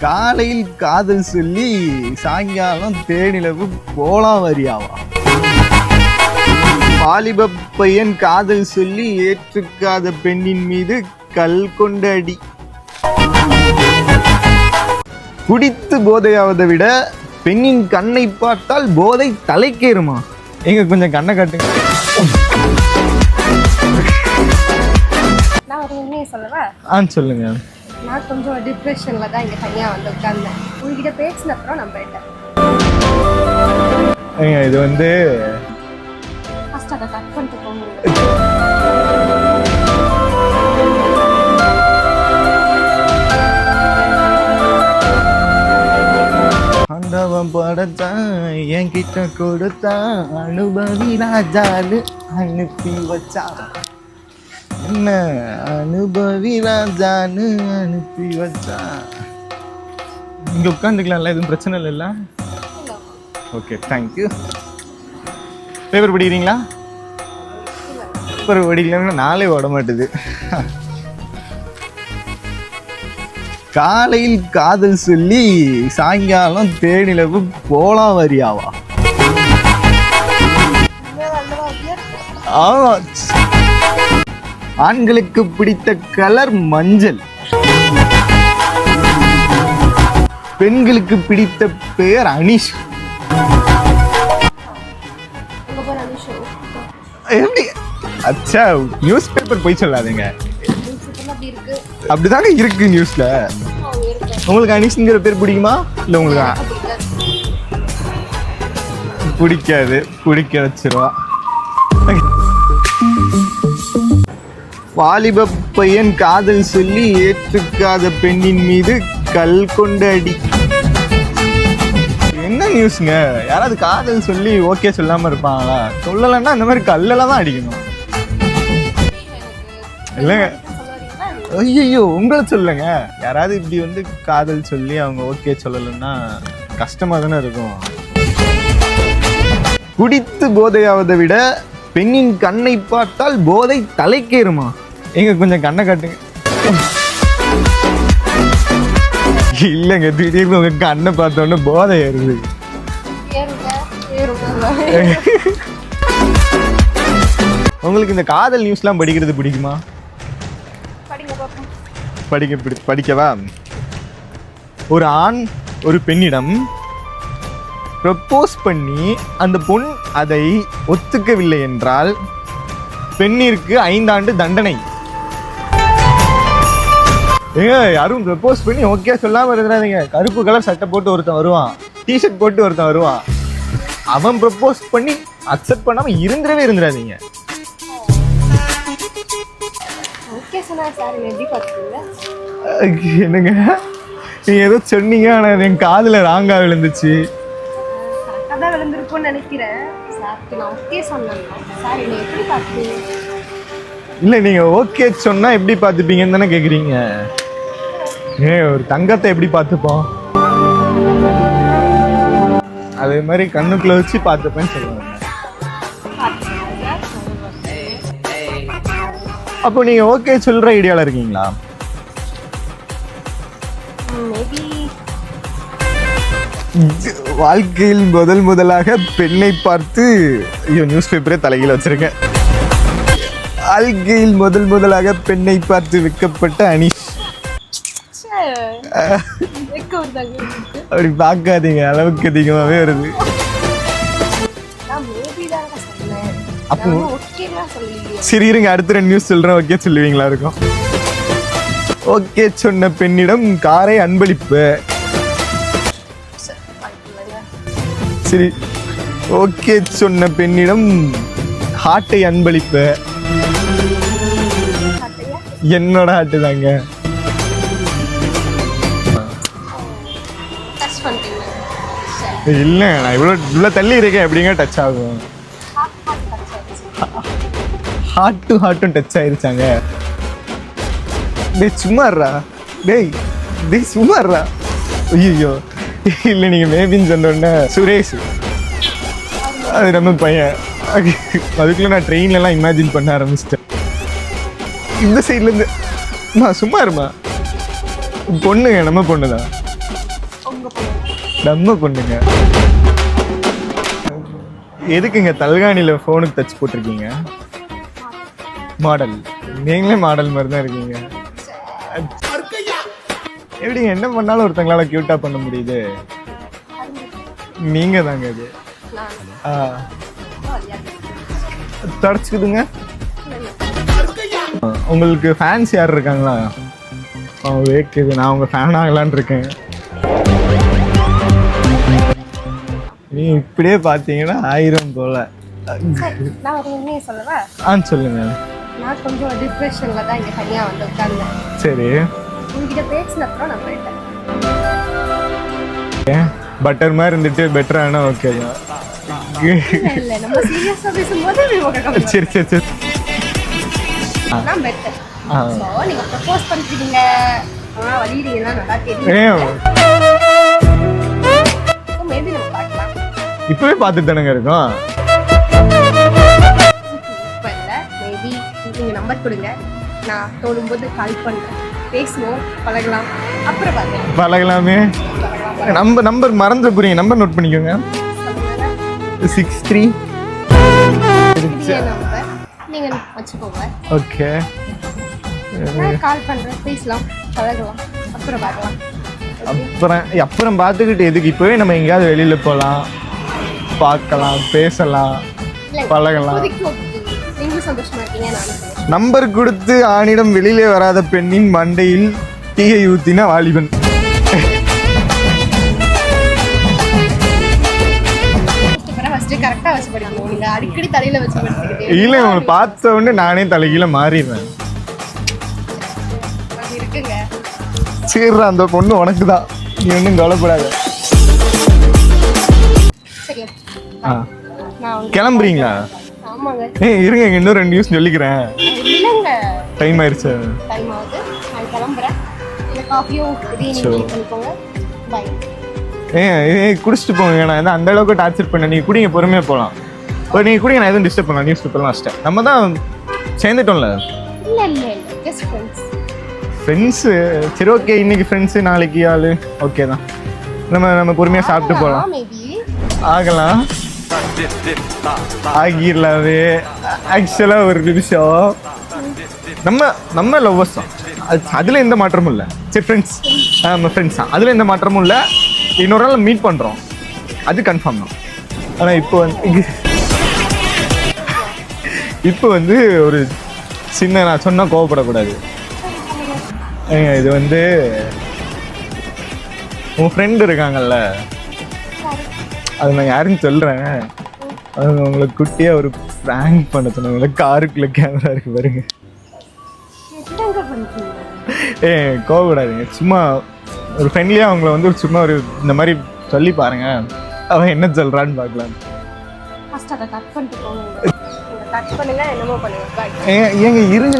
காலையில் காதல் சொல்லி சாயங்காலம் தேனிலவு போலாம் வரியாவா வாலிப பையன் காதல் சொல்லி ஏற்றுக்காத பெண்ணின் மீது கல் கொண்டு அடி. குடித்து போதையாவதை விட பெண்ணின் கண்ணை பார்த்தால் போதை தலைக்கேறுமா? எங்க கொஞ்சம் கண்ணை காட்டுங்க. நான் ஒரு உண்மையை சொல்லவா? ஆ சொல்லுங்க. நான் கொஞ்சம் டிப்ரெஷனில் தான் இங்கே தனியாக வந்து உட்கார்ந்தேன். உங்ககிட்ட பேசின அப்புறம் நான் போயிட்டேன். ஏங்க, இது வந்து ஃபர்ஸ்ட் அதை கட் பண்ணிட்டு போங்க. ஆண்டவன் படத்தான் என்கிட்ட கொடுத்தான் அனுபவி ராஜான்னு அனுப்பி வச்சான். என்ன அனுபவி ராஜான்னு அனுப்பி வச்சா இங்க உட்காந்துக்கலாம்ல எதுவும் பிரச்சனை இல்லைல்ல ஓகே தேங்க்யூ பேப்பர் படிக்கிறீங்களா? பேப்பர் படிக்கலன்னா நாளே ஓட மாட்டுது. காலையில் காதல் சொல்லி சாயங்காலம் தேனிலவு போலாம் வரியாவா? ஆமா ஆண்களுக்கு பிடித்த கலர் மஞ்சள். பெண்களுக்கு பிடித்த பெயர் அனிஷ். எப்படி? அச்சா நியூஸ் பேப்பர் போய் சொல்லாதீங்க. அப்படிதாங்க இருக்கு நியூஸ்ல உங்களுக்கு அனிஷ்ங்கிற பேர் பிடிக்குமா? இல்ல உங்களுக்கு பிடிக்காது பிடிக்க வச்சிருவா. வாலிப பையன் காதல் சொல்லி ஏற்றுக்காத பெண்ணின் மீது கல் கொண்டு அடி. என்ன நியூஸ்ங்க யாராவது காதல் சொல்லி ஓகே சொல்லாம இருப்பாங்களா? சொல்லலைன்னா இந்த மாதிரி கல்லெல்லாம் தான் அடிக்கணும். இல்லைங்க. ஐயோ உங்களை சொல்லுங்க யாராவது இப்படி வந்து காதல் சொல்லி அவங்க ஓகே சொல்லலைன்னா கஷ்டமா தானே இருக்கும். குடித்து போதையாவதை விட பெண்ணின் கண்ணை பார்த்தால் போதை தலைக்கேறுமா? எங்க கொஞ்சம் கண்ணை காட்டுங்க இல்லைங்க திடீர்னு உங்க கண்ணை பார்த்தோன்னே போதை ஏறுது. உங்களுக்கு இந்த காதல் நியூஸ்லாம் படிக்கிறது பிடிக்குமா? படிக்க பிடி- படிக்கவா? ஒரு ஆண் ஒரு பெண்ணிடம் ப்ரப்போஸ் பண்ணி அந்த பொண் அதை ஒத்துக்கவில்லை என்றால் பெண்ணிற்கு ஐந்தாண்டு தண்டனை. ஏங்க யாரும் ப்ரப்போஸ் பண்ணி ஓகே சொல்லாம இருக்கிறாதீங்க கருப்பு கலர் சட்டை போட்டு ஒருத்தன் வருவான். டிஷர்ட் போட்டு ஒருத்தன் வருவான். அவன் ப்ரப்போஸ் பண்ணி அக்செப்ட் பண்ணாம இருந்துடவே இருந்துடாதீங்க என்னங்க? நீங்க ஏதோ சொன்னீங்க ஆனா அது என் காதுல ராங்கா விழுந்துச்சு. கரெக்டாக தான் விழுந்திருக்கும்னு நினைக்கிறேன். சார்க்கு நான் ஓகே சொன்னேன். சார் என்னை எப்படி பார்த்தீங்க இல்ல நீங்க ஓகே சொன்னா எப்படி பார்த்துப்பீங்கன்னு தானே கேக்குறீங்க. ஏ ஒரு தங்கத்தை எப்படி பார்த்துப்போம்? அதே மாதிரி கண்ணுக்குள்ள வச்சு பார்த்துப்பேன்னு சொல்லுவாங்க. அப்போ நீங்க ஓகே சொல்ற ஐடியால இருக்கீங்களா? வாழ்க்கையில் முதல் முதலாக பெண்ணை பார்த்து ஐயோ நியூஸ் பேப்பரே தலைகீழ வச்சிருக்கேன். வாழ்க்கையில் முதல் முதலாக பெண்ணை பார்த்து விற்கப்பட்ட அனிஷ். அப்படி பார்க்காதீங்க அளவுக்கு அதிகமாகவே வருது. அப்போ- சரி இருங்க அடுத்த ரெண்டு நியூஸ் சொல்றேன். ஓகே சொல்லுவீங்களா இருக்கும். ஓகே சொன்ன பெண்ணிடம் காரை அன்பளிப்பு. சரி ஓகே சொன்ன பெண்ணிடம் ஹார்ட்டை அன்பளிப்பு. என்னோட ஹார்ட்டு தாங்க. இல்லை நான் இவ்வளோ இவ்வளோ தள்ளி இருக்கேன் எப்படிங்க டச் ஆகும்? ஹார்ட் டு ஹார்ட்டும் டச் ஆயிருச்சாங்க. டேய் சும்மாடுறா டேய் டேய் சும்மாடுறா ஐயோ இல்லை நீங்கள் மேபின்னு சொன்னோன்னே சுரேஷ். அது நம்ம பையன். அதுக்குள்ள நான் ட்ரெயின்லலாம் இமேஜின் பண்ண ஆரம்பிச்சிட்டேன். இந்த சைட்லேருந்து அம்மா சும்மா இருமா? பொண்ணுங்க நம்ம பொண்ணு தான் நம்ம பொண்ணுங்க. எதுக்குங்க தல்காணியில் ஃபோனுக்கு டச் போட்டிருக்கீங்க? மாடல். நீங்களே மாடல் மாதிரி தான் இருக்கீங்க. எப்படிங்க என்ன பண்ணாலும் ஒருத்தங்களால க்யூட்டாக பண்ண முடியுது? நீங்க தாங்க இது ஆ. தொடச்சிக்குதுங்க உங்களுக்கு ஃபேன்ஸ் யார் இருக்காங்களா? வேக்குது நான் உங்க ஃபேன் ஆகலான் இருக்கேன். நீ இப்படியே பார்த்தீங்கன்னா ஆயிரம் போல. நான் ஒரு உண்மையை சொல்லவா? ஆ சொல்லுங்க. நான் கொஞ்சம் டிப்ரெஷனில் தான் இங்கே தனியாக வந்து உட்கார்ந்தேன். சரி. உங்ககிட்ட பேசினப்புறம் நான் போயிட்டேன். பட்டர் மாதிரி இருந்துட்டு பெட்டர் ஆனால் ஓகே இல்லை இல்லை நம்ம சீரியஸாக பேசும்போது விவகாரம் சரி சரி சரி. தான் பெட்டர் ஆ. ஸோ நீங்கள் ப்ரப்போஸ் பண்ணிருக்கீங்க ஆனால் வழியிறீங்கன்னா நல்லா தெரியும் ஏன் ஸோ மேபி நம்ம பார்க்கலாம் இப்பவே பார்த்துட்டு தானேங்க இருக்கோம். இப்போ இல்லை மேபி நீங்கள் நம்பர் கொடுங்க. நான் தோணும்போது கால் பண்ணுறேன் பேசுவோம் பழகலாம். அப்புறம் பார்க்கலாம். பழகலாமே. பழகலாம் நம்பர் மறந்து புரியுங்க நம்பர் நோட் பண்ணிக்கோங்க சிக்ஸ் த்ரீ நம்பர் நீங்கள் வச்சுக்கோங்க. ஓகே நான் கால் பண்ணுறேன் பேசலாம் பழகலாம். அப்புறம் பார்க்கலாம். அப்புறம் அப்புறம் பார்த்துக்கிட்டு எதுக்கு? இப்போவே நம்ம எங்கேயாவது வெளியில் போகலாம் பார்க்கலாம் பேசலாம் பழகலாம். நம்பர் கொடுத்து ஆணிடம் வெளியிலே வராத பெண்ணின் மண்டையில் தீயை ஊத்தின வாலிபன். இல்லை உங்களை பார்த்த உடனே நானே தலைகீழ மாறிடுவேன் அது இருக்குங்க. சரி அந்த பொண்ணு உனக்கு தான் நீ ஒன்றும் கவலைப்படாத. கிளம்புறீங்களா? ஏய் இருங்க இன்னும் ரெண்டு நியூஸ் சொல்லிக்கிறேன். டைம் ஆயிடுச்சு டைம் ஆகுது. நான் கிளம்புறேன். நீங்கள் ஏ ஏய் குடிச்சிட்டு போங்க. நான் அந்த அளவுக்கு டார்ச்சர் பண்ண நீங்க குடிங்க பொறுமையாக போகலாம் ஒரு நீங்கள் குடிங்க நான் எதுவும் டிஸ்டர்ப் பண்ணலாம் நியூஸ் பேப்பர்லாம் வச்சிட்டேன் நம்ம தான் சேர்ந்துட்டோம்ல? ஃப்ரெண்ட்ஸ் சரி ஓகே இன்னைக்கு ஃப்ரெண்ட்ஸு நாளைக்கு ஆள். ஓகே தான். நம்ம நம்ம பொறுமையாக சாப்பிட்டு போகலாம் ஆகலாம். ஆகிடலாவே ஆக்சுவலாக ஒரு நிமிஷம். நம்ம நம்ம லவ்வர்ஸ் தான் அது அதில் எந்த மாற்றமும் இல்லை. சரி ஃப்ரெண்ட்ஸ் நம்ம ஃப்ரெண்ட்ஸ் தான். அதில் எந்த மாற்றமும் இல்லை. இன்னொரு நாள் மீட் பண்ணுறோம் அது கன்ஃபார்ம் தான். ஆனால் இப்போ வந்து இப்போ வந்து ஒரு சின்ன நான் சொன்னால் கோவப்படக்கூடாது. இது வந்து உன் ஃப்ரெண்டு இருக்காங்கல்ல. அது நான் யாருன்னு சொல்கிறேன் அவங்க உங்களை குட்டியாக ஒரு ப்ராங்க் பண்ண சொன்னாங்க. காருக்குள்ள கேமரா இருக்கு பாருங்க. ஏ கோவப்படாதீங்க. சும்மா ஒரு ஃப்ரெண்ட்லியாக அவங்கள வந்து ஒரு சும்மா ஒரு இந்த மாதிரி சொல்லி பாருங்க. அவன் என்ன சொல்கிறான்னு பார்க்கலாம். அதை ஏங்க இருங்க